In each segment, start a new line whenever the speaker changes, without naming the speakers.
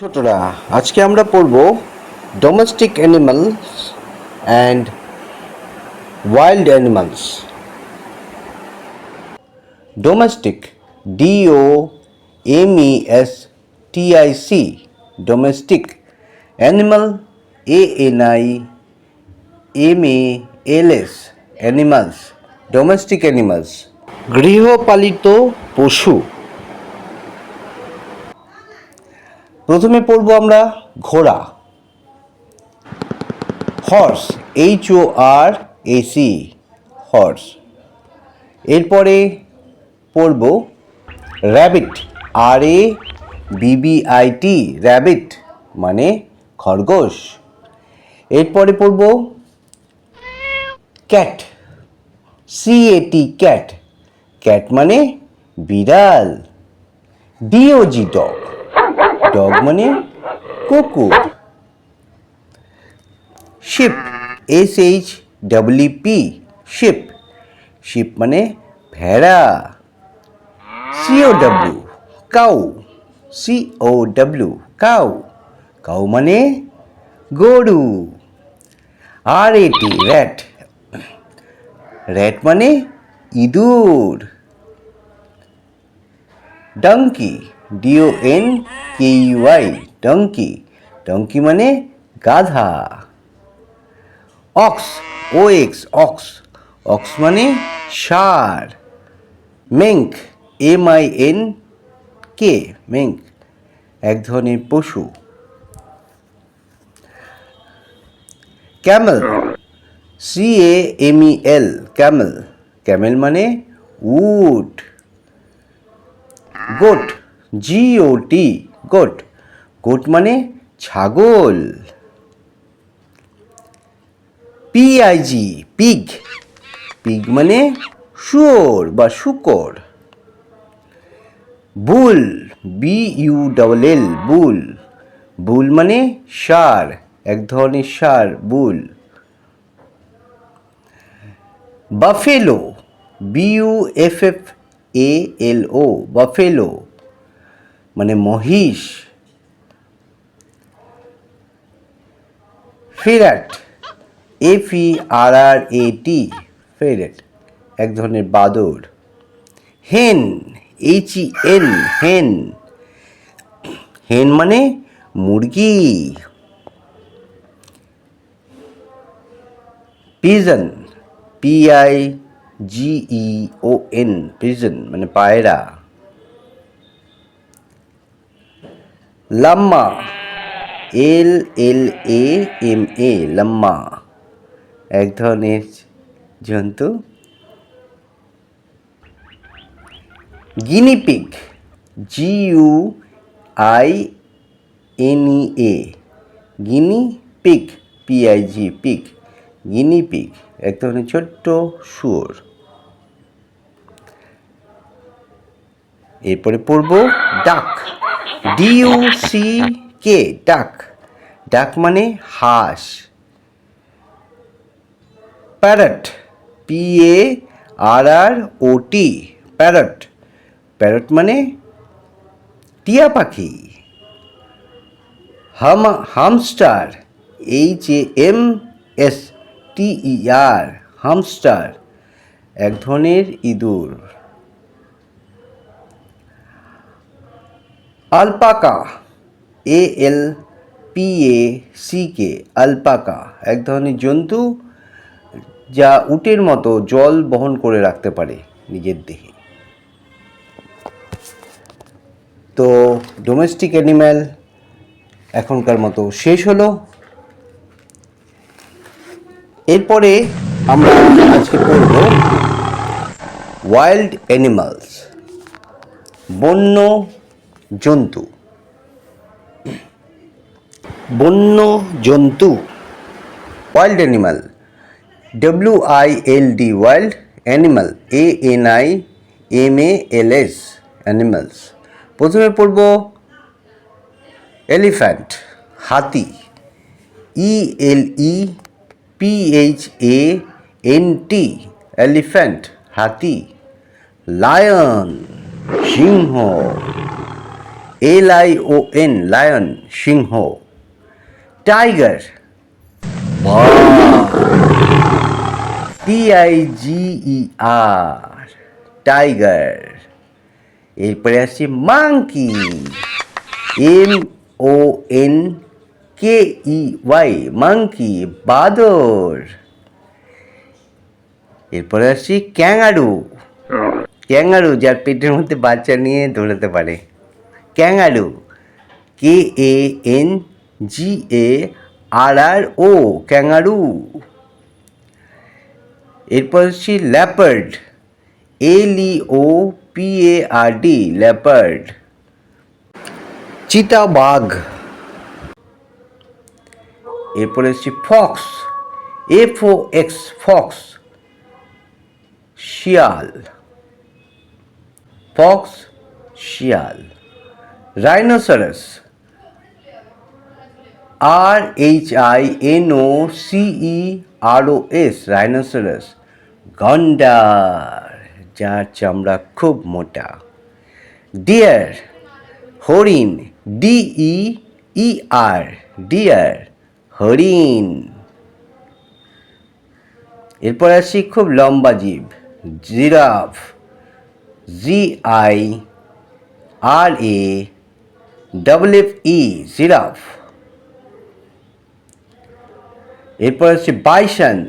ছোটরা, আজকে আমরা পড়ব domestic animals and wild animals domestic D O M E S T I C domestic animal A N I M A L S animals domestic animals গৃহপালিত পশু প্রথমে পড়ব আমরা ঘোড়া। Horse H O R A C horse এরপরে পড়ব rabbit R A B B I T rabbit মানে খরগোশ। এরপরে পড়ব cat C A T cat cat মানে বিড়াল। D O G dog dog মানে কুকুর। Sheep S H W P sheep. Sheep মানে ভেড়া। C O W cow. C O W cow. Cow মানে গরু। R A T rat rat মানে ইঁদুর। Donkey D O N K U I donkey donkey মানে গাধা। Ox O X ox ox মানে ষাঁড় mink M I N K mink এক ধরনের পশু। Camel C A M E L camel camel মানে উট। Goat G O T goat goat মানে ছাগল. P I G pig pig মানে শুয়োর বা শুকর. Bull B U double L bull bull মানে ষাঁড় এক ধরনের ষাঁড় bull buffalo B U F F A L O buffalo মানে মহিষ, ফেরাট এফ ই আর আর এ টি ফেরেট, এক ধরনের বাদর, হেন এইচ ই এন হেন হেন মানে মুরগি, pigeon P I G E O N pigeon মানে পায়রা। লাম্মা এল এল এ এম এ লাম্মা এক ধরনের জন্তু। Guinea pig G U I N E A guinea pig P I G pig guinea pig এক ধরনের ছোট্ট শুয়োর। এরপরে পড়ব ডাক ডিউ সি কে ডাক ডাক মানে হাঁস। Parrot P A R R O T parrot parrot মানে টিয়া পাখি। Ham hamster H A M S T E R hamster এক ধরনের ইঁদুর। Alpaca A L P A C K alpaca, এক ধরনের জন্তু যা উটের মতো জল বহন করে রাখতে পারে নিজের দেহে। তো ডোমেস্টিক অ্যানিম্যাল এখনকার মতো শেষ হলো। এরপরে আমরা আজকে পড়ব ওয়াইল্ড অ্যানিমালস বন্য জন্তু। বন্য জন্তু। Wild animal W I L D wild animal A N I M A L S animals প্রথমে পড়ব এলিফ্যান্ট হাতি। E L E P H A N T elephant হাতি। Lion Singh. L I O N lion Singh tiger T I G E R tiger এরপরে আসছে monkey M O N K E Y monkey বাদর. এরপরে আসছি kangaroo kangaroo যার পেটের মধ্যে বাচ্চা নিয়ে দৌড়াতে পারে। Kangaroo K A N G A R R O kangaroo. এরপর হচ্ছে leopard L O P A R D leopard চিতাবাঘ। এরপরে হচ্ছে fox F O X fox. শিয়াল। ফক্স, শিয়াল। Rhinoceros R H I N O C E R O S rhinoceros গন্ডার যার চামড়া খুব মোটা। ডিয়ার হরিণ ডিই ই আর ডিয়ার হরিণ। এরপর আসি খুব লম্বা জীব giraffe G I R A double F E giraffe. এরপর হচ্ছে বাইসন।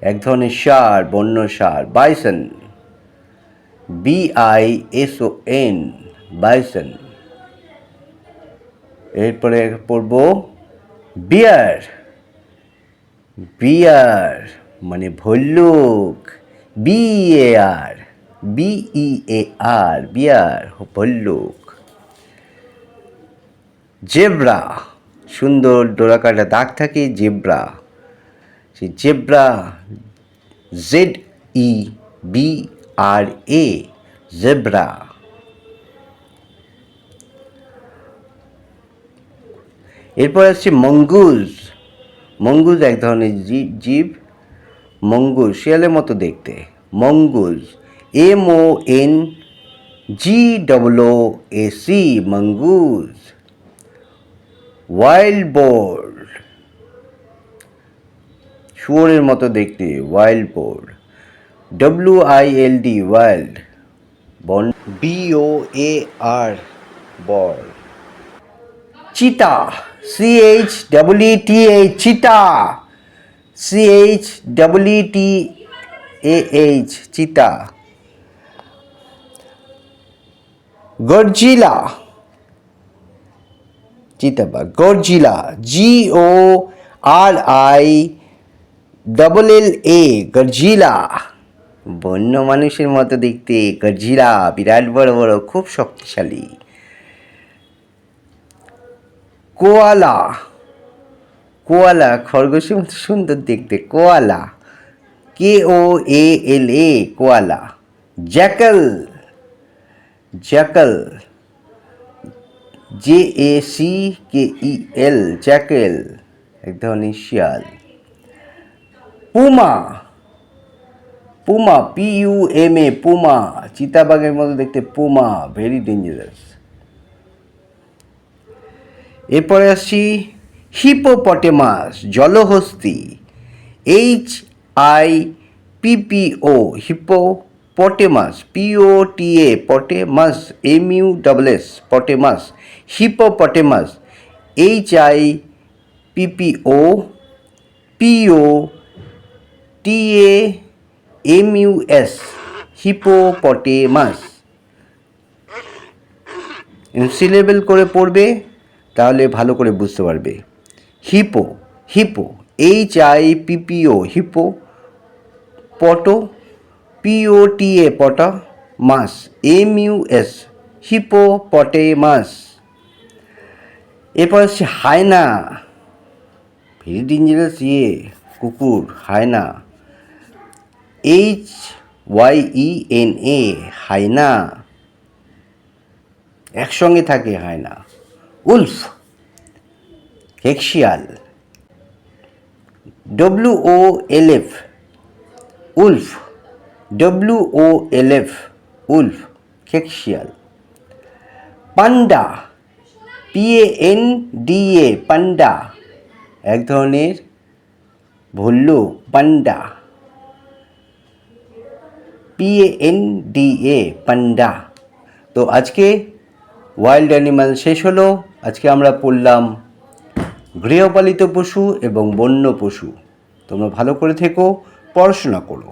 এক ধরনের সার, বন্য সার, bison. B I S O N bison. এরপরে পড়ব বিয়ার। বিয়ার মানে ভল্লুক। B A R B E A R bear, ভল্লুক। Zebra, সুন্দর ডোরাকাটা দাগ থাকে জেব্রা। সেই zebra Z E B R A zebra. এরপর আসছে মঙ্গুজ। মঙ্গুজ এক ধরনের জীব। মঙ্গুজ, শিয়ালের মতো দেখতে। Mongoose, M O N G double O A C, mongoose. Wild boar শুয়োরের মতো দেখতে wild boar W I L D wild boar B O A R boar cheetah C H W T A cheetah C H W T A H cheetah gorilla চিতাবাঘ গরজিলা জি ও আর I double L এ গরজিলা বন্য মানুষের মতো দেখতে গরজিলা বিরাট বড় বড়, খুব শক্তিশালী। কোয়ালা কোয়ালা খরগোশের মতো সুন্দর দেখতে। Koala K O A L A koala jackal jackal J A C K E L jackal এক ধরনের শিয়াল। Puma puma P U M A puma চিতাবাঘের মতো দেখতে পুমা ভেরি ডেঞ্জারাস এরপরে আসছি hippopotamus জলহস্তি H I P P O hippo potamus P O T A potamus M U double S potamus hippopotamus H I P P O P O T A M U S hippopotamus syllable করে পড়বে তাহলে ভালো করে বুঝতে পারবে hippo hippo H I P P O hippo poto P O T A pota mus M U S hippo pote mus এরপর হচ্ছে hyena very dangerous ইয়ে কুকুর hyena H Y E N A hyena একসঙ্গে থাকে hyena wolf হেক্সিয়াল W O L F wolf W O L F wolf, খেকশিয়াল। Panda P A N D A panda. এক ধরনের ভল্লুক পান্ডা। P A N D A panda. তো আজকে wild animal শেষ হলো। আজকে আমরা পড়লাম গৃহপালিত পশু এবং বন্য পশু। তোমরা ভালো করে থেকো, পড়াশোনা করো।